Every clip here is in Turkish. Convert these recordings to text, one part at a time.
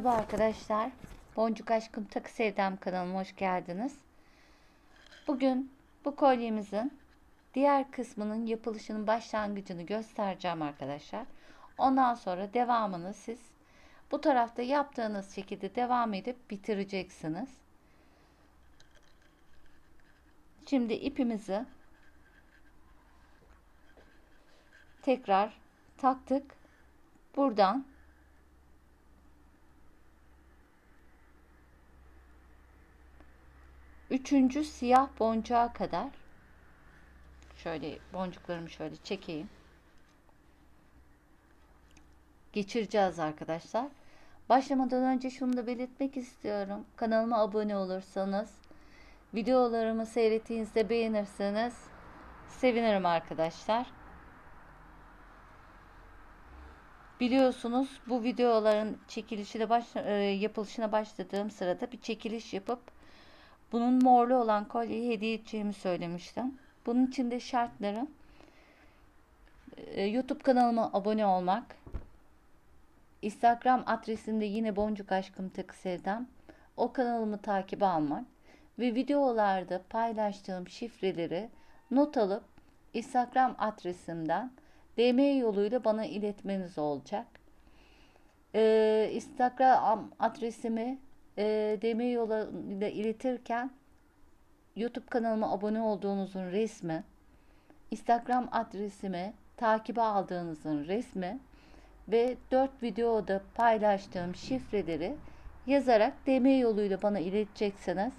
Merhaba arkadaşlar. Boncuk Aşkım Takı Sevdam kanalıma hoş geldiniz. Bugün bu kolyemizin diğer kısmının yapılışının başlangıcını göstereceğim arkadaşlar. Ondan sonra devamını siz bu tarafta yaptığınız şekilde devam edip bitireceksiniz. Şimdi ipimizi tekrar taktık. Buradan üçüncü siyah boncuğa kadar şöyle boncuklarımı şöyle çekeyim. Geçireceğiz arkadaşlar. Başlamadan önce şunu da belirtmek istiyorum. Kanalıma abone olursanız, videolarımı seyrettiğinizde beğenirseniz sevinirim arkadaşlar. Biliyorsunuz bu videoların çekilişine baş, e, yapılışına başladığım sırada bir çekiliş yapıp bunun morlu olan kolyeyi hediye edeceğimi söylemiştim. Bunun için de şartları e, YouTube kanalıma abone olmak, Instagram adresimde yine Boncuk Aşkım Takı Sevdam, o kanalımı takip almak ve videolarda paylaştığım şifreleri not alıp Instagram adresimden DM yoluyla bana iletmeniz olacak. Ee, Instagram adresimi e, DM yoluyla iletirken YouTube kanalıma abone olduğunuzun resmi, Instagram adresimi takibe aldığınızın resmi ve 4 videoda paylaştığım şifreleri yazarak DM yoluyla bana ileteceksiniz.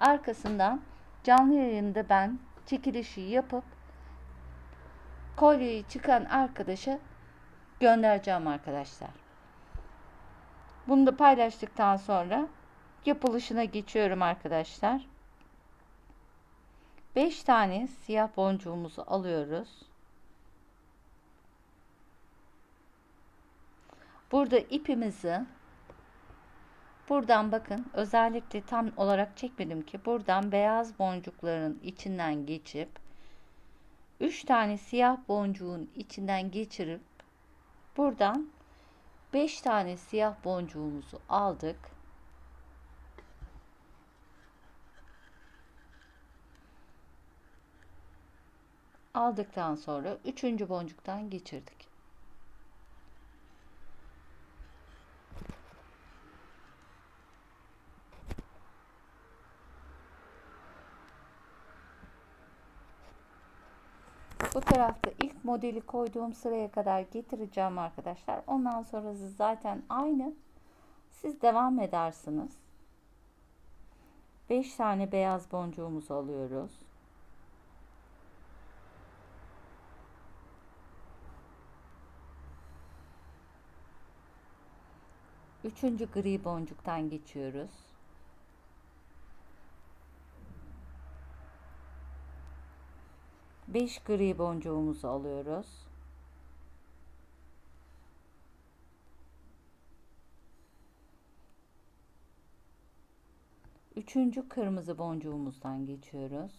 Arkasından canlı yayında ben çekilişi yapıp kolyeyi çıkan arkadaşa göndereceğim arkadaşlar. Bunu da paylaştıktan sonra yapılışına geçiyorum arkadaşlar. 5 tane siyah boncuğumuzu alıyoruz. Burada ipimizi buradan bakın özellikle tam olarak çekmedim ki buradan beyaz boncukların içinden geçip 3 tane siyah boncuğun içinden geçirip buradan 5 tane siyah boncuğumuzu aldık. Aldıktan sonra üçüncü boncuktan geçirdik. Bu tarafta ilk modeli koyduğum sıraya kadar getireceğim arkadaşlar. Ondan sonrası zaten aynı. Siz devam edersiniz. 5 tane beyaz boncuğumuzu alıyoruz. Üçüncü gri boncuktan geçiyoruz. 5 gri boncuğumuzu alıyoruz. Üçüncü kırmızı boncuğumuzdan geçiyoruz.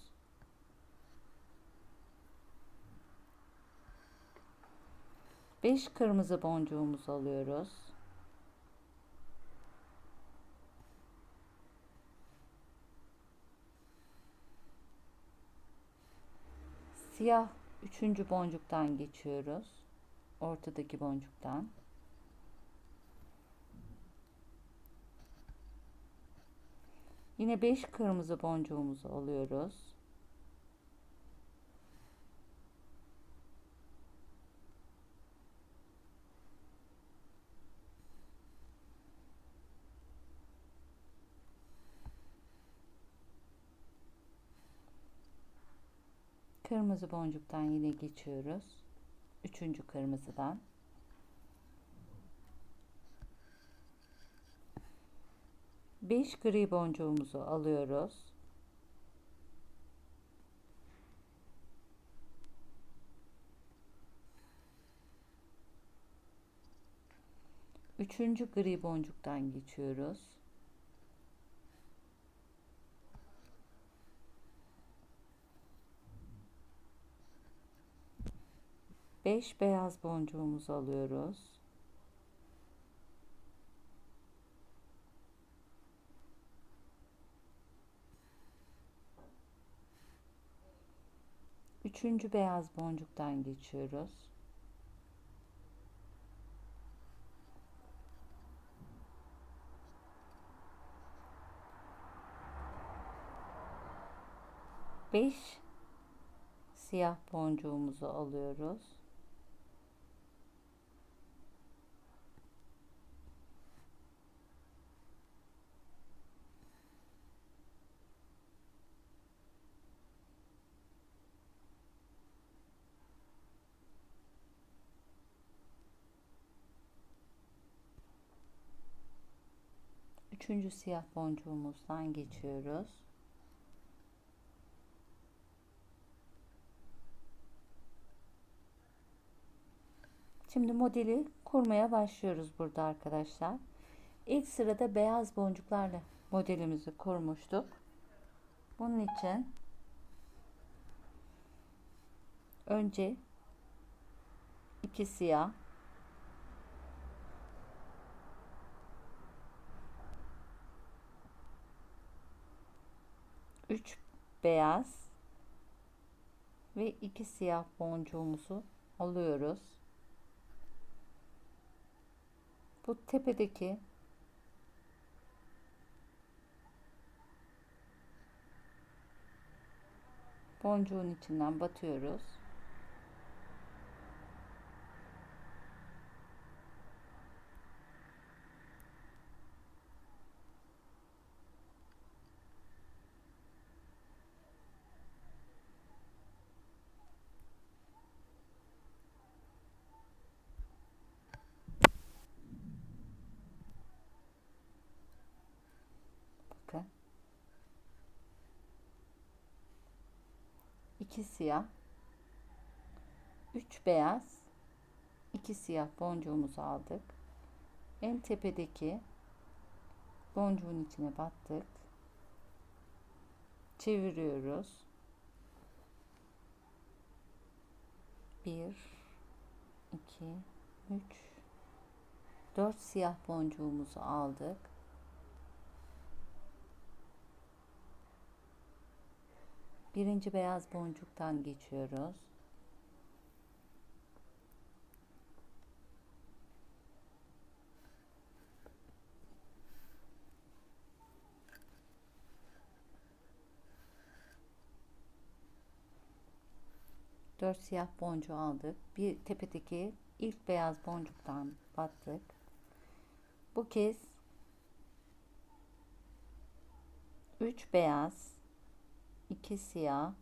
Beş kırmızı boncuğumuzu alıyoruz. Siyah üçüncü boncuktan geçiyoruz. Ortadaki boncuktan. Yine 5 kırmızı boncuğumuzu alıyoruz. Kırmızı boncuktan yine geçiyoruz. Üçüncü kırmızıdan. Beş gri boncuğumuzu alıyoruz. Üçüncü gri boncuktan geçiyoruz. 5 beyaz boncuğumuzu alıyoruz. Üçüncü beyaz boncuktan geçiyoruz. Beş siyah boncuğumuzu alıyoruz. Üçüncü siyah boncuğumuzdan geçiyoruz. Şimdi modeli kurmaya başlıyoruz burada arkadaşlar. İlk sırada beyaz boncuklarla modelimizi kurmuştuk. Bunun için önce iki siyah beyaz ve iki siyah boncuğumuzu alıyoruz. Bu tepedeki boncuğun içinden batıyoruz. 2 siyah, 3 beyaz, 2 siyah boncuğumuzu aldık. En tepedeki boncuğun içine battık. Çeviriyoruz. 1 2 3 4 siyah boncuğumuzu aldık. Birinci beyaz boncuktan geçiyoruz. Dört siyah boncuğu aldık. Bir tepedeki ilk beyaz boncuktan battık. Bu kez üç beyaz 2 siyah,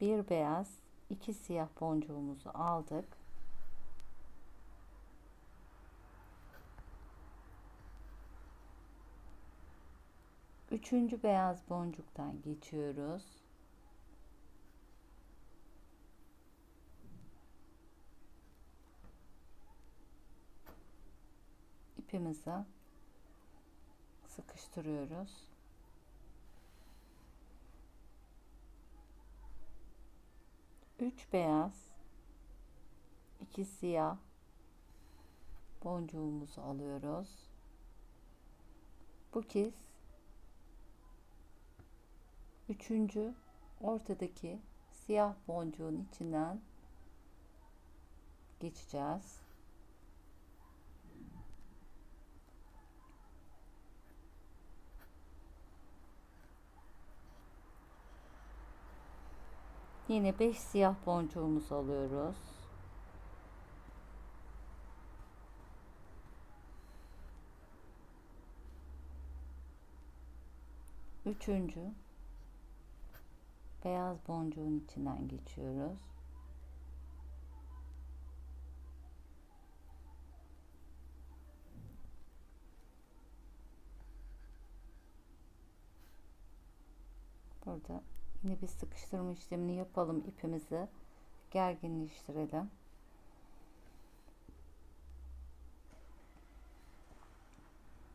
bir beyaz, iki siyah boncuğumuzu aldık. Üçüncü beyaz boncuktan geçiyoruz. İpimizi sıkıştırıyoruz. 3 beyaz 2 siyah boncuğumuzu alıyoruz. Bu kez üçüncü ortadaki siyah boncuğun içinden geçeceğiz. Yine 5 siyah boncuğumuzu alıyoruz. Üçüncü beyaz boncuğun içinden geçiyoruz. Burada Yine bir sıkıştırma işlemini yapalım ipimizi. Gerginleştirelim.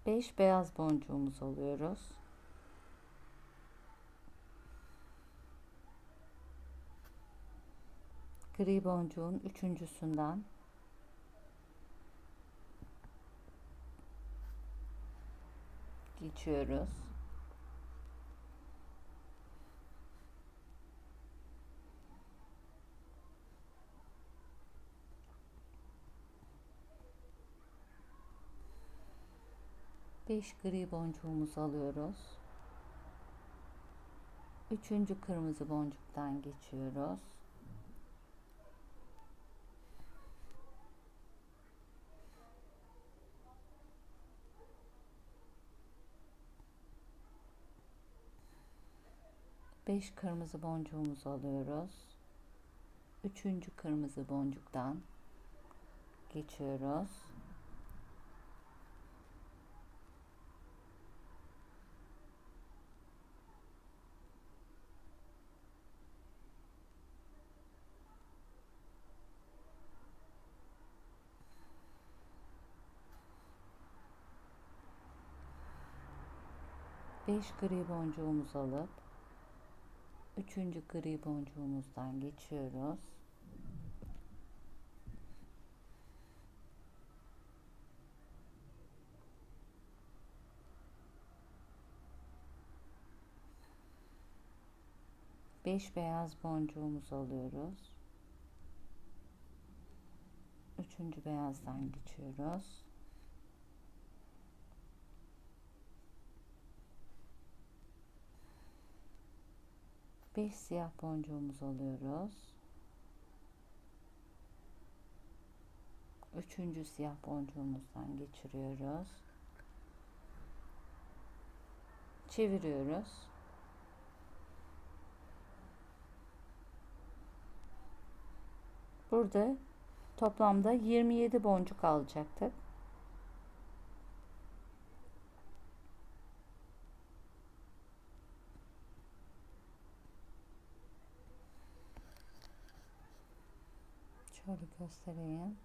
Beş beyaz boncuğumuz alıyoruz. Gri boncuğun üçüncüsünden geçiyoruz. 5 gri boncuğumuzu alıyoruz. Üçüncü kırmızı boncuktan geçiyoruz. Beş kırmızı boncuğumuzu alıyoruz. Üçüncü kırmızı boncuktan geçiyoruz. Beş gri boncuğumuzu alıp üçüncü gri boncuğumuzdan geçiyoruz. Beş beyaz boncuğumuzu alıyoruz. Üçüncü beyazdan geçiyoruz. Beş siyah boncuğumuzu alıyoruz. Üçüncü siyah boncuğumuzdan geçiriyoruz. Çeviriyoruz. Burada toplamda 27 boncuk alacaktık. Şöyle göstereyim.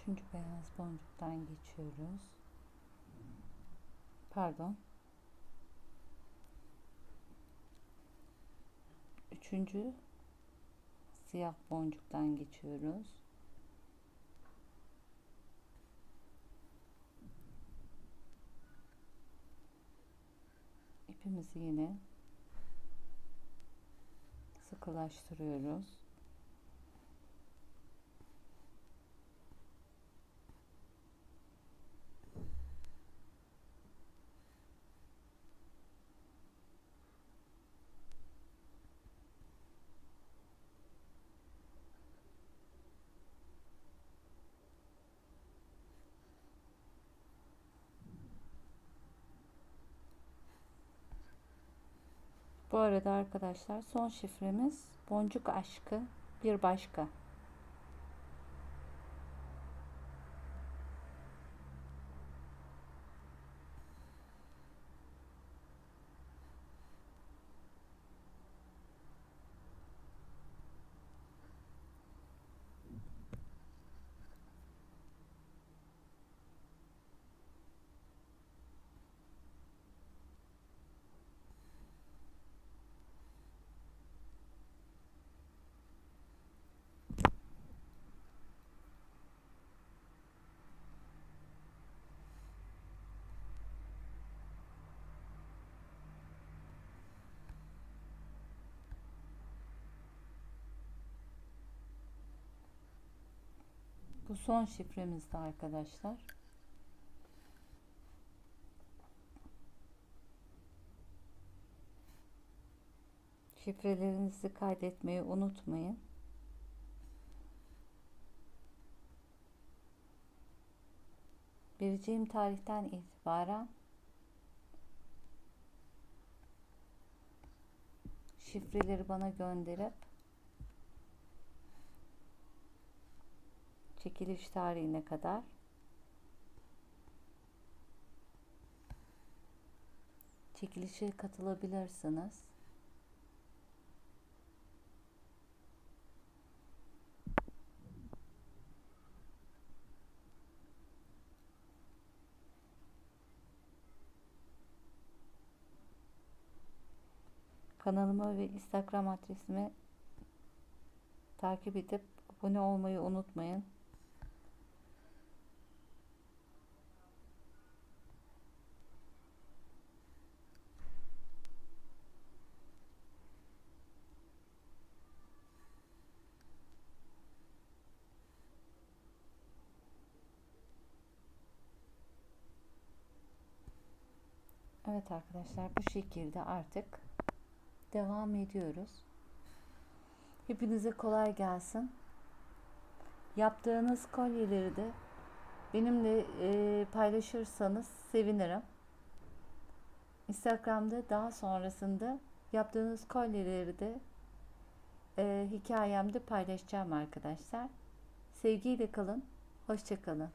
Üçüncü beyaz boncuktan geçiyoruz. Pardon. Üçüncü siyah boncuktan geçiyoruz. İpimizi yine sıkılaştırıyoruz. Bu arada arkadaşlar son şifremiz boncuk aşkı bir başka. Bu son şifremizdi arkadaşlar. Şifrelerinizi kaydetmeyi unutmayın. Vereceğim tarihten itibaren şifreleri bana gönderip çekiliş tarihine kadar çekilişe katılabilirsiniz. Kanalıma ve Instagram adresimi takip edip abone olmayı unutmayın. Evet arkadaşlar bu şekilde artık devam ediyoruz. Hepinize kolay gelsin. Yaptığınız kolyeleri de benimle e, paylaşırsanız sevinirim. Instagram'da daha sonrasında yaptığınız kolyeleri de e, hikayemde paylaşacağım arkadaşlar. Sevgiyle kalın. Hoşçakalın.